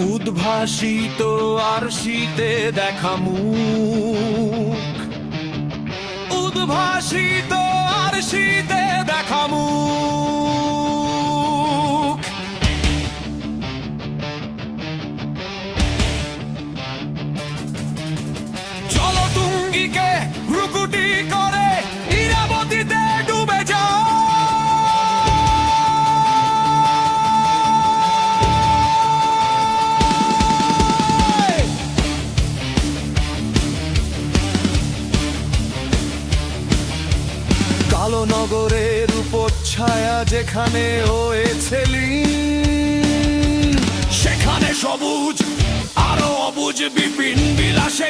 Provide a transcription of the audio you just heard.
উদ্ভাসিত আর শীতে দেখা মুখ। উদ্ভাসিত আর শীতে দেখা মুখ। কালো নগরের উপর ছায়া যেখানে হয়েছে সেখানে সবুজ আরও অবুজ বিপিন বিলাসে